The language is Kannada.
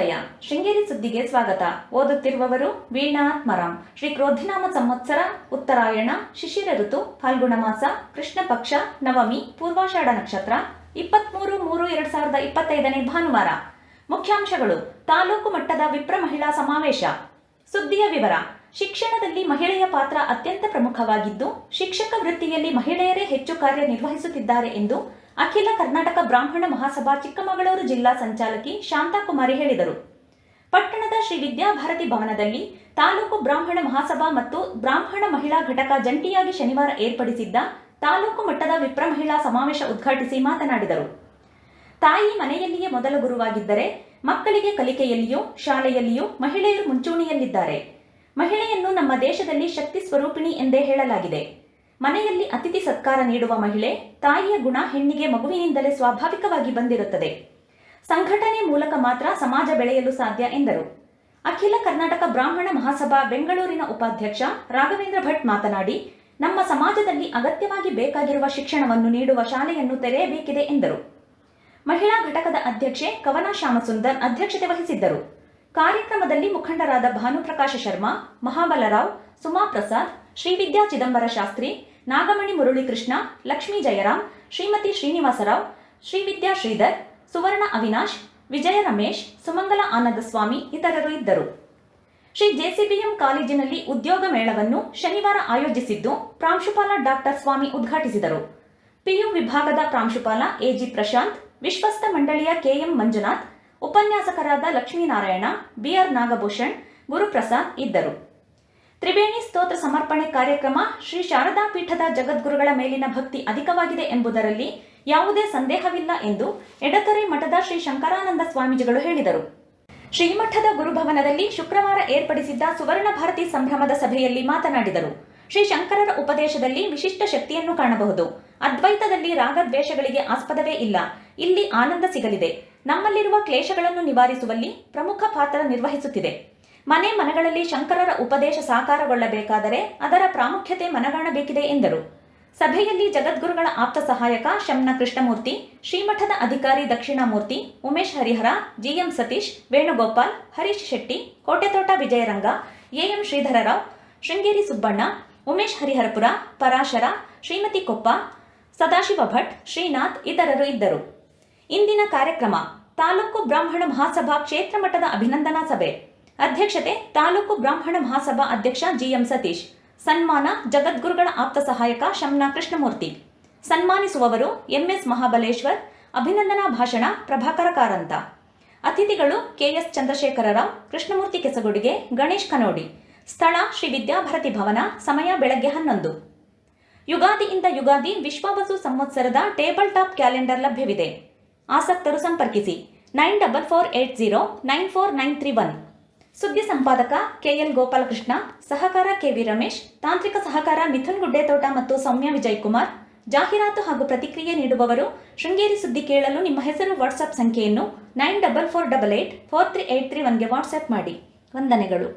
ಶುಭೋದಯ ಶೃಂಗೇರಿ ಸುದ್ದಿಗೆ ಸ್ವಾಗತ. ಓದುತ್ತಿರುವವರು ವೀಣಾ ಶ್ರೀ ಕ್ರೋಧಿನಾಮ ಸಂವತ್ಸರ, ಉತ್ತರಾಯಣ, ಶಿಶಿರ ಋತು, ಫಾಲ್ಗುಣ ಮಾಸ, ಕೃಷ್ಣ ಪಕ್ಷ, ನವಮಿ, ಪೂರ್ವಾಷಾಢ ನಕ್ಷತ್ರ, ಇಪ್ಪತ್ಮೂರು ಮೂರು ಎರಡ್ ಸಾವಿರದ ಇಪ್ಪತ್ತೈದನೇ ಭಾನುವಾರ. ಮುಖ್ಯಾಂಶಗಳು, ತಾಲೂಕು ಮಟ್ಟದ ವಿಪ್ರ ಮಹಿಳಾ ಸಮಾವೇಶ. ಸುದ್ದಿಯ ವಿವರ, ಶಿಕ್ಷಣದಲ್ಲಿ ಮಹಿಳೆಯ ಪಾತ್ರ ಅತ್ಯಂತ ಪ್ರಮುಖವಾಗಿದ್ದು, ಶಿಕ್ಷಕ ವೃತ್ತಿಯಲ್ಲಿ ಮಹಿಳೆಯರೇ ಹೆಚ್ಚು ಕಾರ್ಯನಿರ್ವಹಿಸುತ್ತಿದ್ದಾರೆ ಎಂದು ಅಖಿಲ ಕರ್ನಾಟಕ ಬ್ರಾಹ್ಮಣ ಮಹಾಸಭಾ ಚಿಕ್ಕಮಗಳೂರು ಜಿಲ್ಲಾ ಸಂಚಾಲಕಿ ಶಾಂತಾಕುಮಾರಿ ಹೇಳಿದರು. ಪಟ್ಟಣದ ಶ್ರೀ ವಿದ್ಯಾಭಾರತಿ ಭವನದಲ್ಲಿ ತಾಲೂಕು ಬ್ರಾಹ್ಮಣ ಮಹಾಸಭಾ ಮತ್ತು ಬ್ರಾಹ್ಮಣ ಮಹಿಳಾ ಘಟಕ ಜಂಟಿಯಾಗಿ ಶನಿವಾರ ಏರ್ಪಡಿಸಿದ್ದ ತಾಲೂಕು ಮಟ್ಟದ ವಿಪ್ರ ಮಹಿಳಾ ಸಮಾವೇಶ ಉದ್ಘಾಟಿಸಿ ಮಾತನಾಡಿದರು. ತಾಯಿ ಮನೆಯಲ್ಲಿಯೇ ಮೊದಲ ಗುರುವಾಗಿದ್ದರೆ ಮಕ್ಕಳಿಗೆ ಕಲಿಕೆಯಲ್ಲಿಯೂ, ಶಾಲೆಯಲ್ಲಿಯೂ ಮಹಿಳೆಯರು ಮುಂಚೂಣಿಯಲ್ಲಿದ್ದಾರೆ. ಮಹಿಳೆಯನ್ನು ನಮ್ಮ ದೇಶದಲ್ಲಿ ಶಕ್ತಿ ಸ್ವರೂಪಿಣಿ ಎಂದೇ ಹೇಳಲಾಗಿದೆ. ಮನೆಯಲ್ಲಿ ಅತಿಥಿ ಸತ್ಕಾರ ನೀಡುವ ಮಹಿಳೆ ತಾಯಿಯ ಗುಣ ಹೆಣ್ಣಿಗೆ ಮಗುವಿನಿಂದಲೇ ಸ್ವಾಭಾವಿಕವಾಗಿ ಬಂದಿರುತ್ತದೆ. ಸಂಘಟನೆ ಮೂಲಕ ಮಾತ್ರ ಸಮಾಜ ಬೆಳೆಯಲು ಸಾಧ್ಯ, ಎಂದರು. ಅಖಿಲ ಕರ್ನಾಟಕ ಬ್ರಾಹ್ಮಣ ಮಹಾಸಭಾ ಬೆಂಗಳೂರಿನ ಉಪಾಧ್ಯಕ್ಷ ರಾಘವೇಂದ್ರ ಭಟ್ ಮಾತನಾಡಿ, ನಮ್ಮ ಸಮಾಜದಲ್ಲಿ ಅಗತ್ಯವಾಗಿ ಬೇಕಾಗಿರುವ ಶಿಕ್ಷಣವನ್ನು ನೀಡುವ ಶಾಲೆಯನ್ನು ತೆರೆಯಬೇಕಿದೆ, ಎಂದರು. ಮಹಿಳಾ ಘಟಕದ ಅಧ್ಯಕ್ಷೆ ಕವನ ಶ್ಯಾಮಸುಂದರ್ ಅಧ್ಯಕ್ಷತೆ ವಹಿಸಿದ್ದರು. ಕಾರ್ಯಕ್ರಮದಲ್ಲಿ ಮುಖಂಡರಾದ ಭಾನುಪ್ರಕಾಶ ಶರ್ಮಾ, ಮಹಾಬಲರಾವ್, ಸುಮಾ ಪ್ರಸಾದ್ ಶ್ರೀವಿದ್ಯಾ ಚಿದಂಬರ ಶಾಸ್ತ್ರಿ ನಾಗಮಣಿ ಮುರಳೀಕೃಷ್ಣ, ಲಕ್ಷ್ಮೀ ಜಯರಾಮ್, ಶ್ರೀಮತಿ ಶ್ರೀನಿವಾಸರಾವ್ ಶ್ರೀವಿದ್ಯಾ ಶ್ರೀಧರ್, ಸುವರ್ಣ ಅವಿನಾಶ್, ವಿಜಯ ರಮೇಶ್, ಸುಮಂಗಲ ಆನಂದಸ್ವಾಮಿ ಇತರರು ಇದ್ದರು. ಶ್ರೀ ಜೆಸಿಬಿಎಂ ಕಾಲೇಜಿನಲ್ಲಿ ಉದ್ಯೋಗ ಮೇಳವನ್ನು ಶನಿವಾರ ಆಯೋಜಿಸಿದ್ದು ಪ್ರಾಂಶುಪಾಲ ಡಾಕ್ಟರ್ ಸ್ವಾಮಿ ಉದ್ಘಾಟಿಸಿದರು. ಪಿಯು ವಿಭಾಗದ ಪ್ರಾಂಶುಪಾಲ ಎಜಿ ಪ್ರಶಾಂತ್ ವಿಶ್ವಸ್ತ ಮಂಡಳಿಯ ಕೆಎಂ ಮಂಜುನಾಥ್, ಉಪನ್ಯಾಸಕರಾದ ಲಕ್ಷ್ಮೀನಾರಾಯಣ ಬಿಆರ್ ನಾಗಭೂಷಣ್, ಗುರುಪ್ರಸಾದ್ ಇದ್ದರು. ತ್ರಿವೇಣಿ ಸ್ತೋತ್ರ ಸಮರ್ಪಣೆ ಕಾರ್ಯಕ್ರಮ ಶ್ರೀ ಶಾರದಾ ಪೀಠದ ಜಗದ್ಗುರುಗಳ ಮೇಲಿನ ಭಕ್ತಿ ಅಧಿಕವಾಗಿದೆ ಎಂಬುದರಲ್ಲಿ ಯಾವುದೇ ಸಂದೇಹವಿಲ್ಲ ಎಂದು ಎಡತೊರೆ ಮಠದ ಶ್ರೀ ಶಂಕರಾನಂದ ಸ್ವಾಮೀಜಿಗಳು ಹೇಳಿದರು. ಶ್ರೀಮಠದ ಗುರುಭವನದಲ್ಲಿ ಶುಕ್ರವಾರ ಏರ್ಪಡಿಸಿದ್ದ ಸುವರ್ಣ ಭಾರತಿ ಸಂಭ್ರಮದ ಸಭೆಯಲ್ಲಿ ಮಾತನಾಡಿದರು. ಶ್ರೀ ಶಂಕರರ ಉಪದೇಶದಲ್ಲಿ ವಿಶಿಷ್ಟ ಶಕ್ತಿಯನ್ನು ಕಾಣಬಹುದು. ಅದ್ವೈತದಲ್ಲಿ ರಾಗದ್ವೇಷಗಳಿಗೆ ಆಸ್ಪದವೇ ಇಲ್ಲ. ಇಲ್ಲಿ ಆನಂದ ಸಿಗಲಿದೆ. ನಮ್ಮಲ್ಲಿರುವ ಕ್ಲೇಶಗಳನ್ನು ನಿವಾರಿಸುವಲ್ಲಿ ಪ್ರಮುಖ ಪಾತ್ರ ನಿರ್ವಹಿಸುತ್ತಿದೆ. ಮನೆ ಮನಗಳಲ್ಲಿ ಶಂಕರರ ಉಪದೇಶ ಸಾಕಾರಗೊಳ್ಳಬೇಕಾದರೆ ಅದರ ಪ್ರಾಮುಖ್ಯತೆ ಮನಗಾಣಬೇಕಿದೆ ಎಂದರು. ಸಭೆಯಲ್ಲಿ ಜಗದ್ಗುರುಗಳ ಆಪ್ತ ಸಹಾಯಕ ಶಮ್ನ ಕೃಷ್ಣಮೂರ್ತಿ ಶ್ರೀಮಠದ ಅಧಿಕಾರಿ ದಕ್ಷಿಣಾಮೂರ್ತಿ ಉಮೇಶ್ ಹರಿಹರ, ಜಿಎಂ ಸತೀಶ್, ವೇಣುಗೋಪಾಲ್, ಹರೀಶ್ ಶೆಟ್ಟಿ, ಕೋಟೆತೋಟ ವಿಜಯರಂಗ, ಎಎಂ ಶ್ರೀಧರರಾವ್, ಶೃಂಗೇರಿ ಸುಬ್ಬಣ್ಣ, ಉಮೇಶ್ ಹರಿಹರಪುರ, ಪರಾಶರ, ಶ್ರೀಮತಿ ಕೊಪ್ಪ, ಸದಾಶಿವ ಭಟ್, ಶ್ರೀನಾಥ್ ಇತರರು ಇದ್ದರು. ಇಂದಿನ ಕಾರ್ಯಕ್ರಮ ತಾಲೂಕು ಬ್ರಾಹ್ಮಣ ಮಹಾಸಭಾ ಕ್ಷೇತ್ರ ಮಟ್ಟದ ಅಭಿನಂದನಾ ಸಭೆ. ಅಧ್ಯಕ್ಷತೆ ತಾಲೂಕು ಬ್ರಾಹ್ಮಣ ಮಹಾಸಭಾ ಅಧ್ಯಕ್ಷ ಜಿಎಂ ಸತೀಶ್. ಸನ್ಮಾನ ಜಗದ್ಗುರುಗಳ ಆಪ್ತ ಸಹಾಯಕ ಶಮ್ನಾ ಕೃಷ್ಣಮೂರ್ತಿ. ಸನ್ಮಾನಿಸುವವರು ಎಂಎಸ್ ಮಹಾಬಲೇಶ್ವರ್, ಅಭಿನಂದನಾ ಭಾಷಣ ಪ್ರಭಾಕರ ಕಾರಂತ. ಅತಿಥಿಗಳು ಕೆಎಸ್ ಚಂದ್ರಶೇಖರರಾವ್ ಕೃಷ್ಣಮೂರ್ತಿ ಕೆಸಗುಡಿಗೆ ಗಣೇಶ್ ಕನೋಡಿ. ಸ್ಥಳ ಶ್ರೀ ವಿದ್ಯಾಭಾರತಿ ಭವನ, ಸಮಯ ಬೆಳಗ್ಗೆ ಹನ್ನೊಂದು. ಯುಗಾದಿಯಿಂದ ಯುಗಾದಿ ವಿಶ್ವವಸು ಸಂವತ್ಸರದ ಟೇಬಲ್ ಟಾಪ್ ಕ್ಯಾಲೆಂಡರ್ ಲಭ್ಯವಿದೆ. ಆಸಕ್ತರು ಸಂಪರ್ಕಿಸಿ. Nine double four eight zero nine four nine three one. ಸುದ್ದಿ ಸಂಪಾದಕ ಕೆಎಲ್ ಗೋಪಾಲಕೃಷ್ಣ, ಸಹಕಾರ ಕೆವಿ ರಮೇಶ್, ತಾಂತ್ರಿಕ ಸಹಕಾರ ಮಿಥುನ್ ಗುಡ್ಡೆತೋಟ ಮತ್ತು ಸೌಮ್ಯ ವಿಜಯ್ ಕುಮಾರ್ ಜಾಹೀರಾತು ಹಾಗೂ ಪ್ರತಿಕ್ರಿಯೆ ನೀಡುವವರು ಶೃಂಗೇರಿ ಸುದ್ದಿ ಕೇಳಲು ನಿಮ್ಮ ಹೆಸರು ವಾಟ್ಸಾಪ್ ಸಂಖ್ಯೆಯನ್ನು nine double four double eight four three eight three ಒನ್ಗೆ WhatsApp ಮಾಡಿ. ವಂದನೆಗಳು.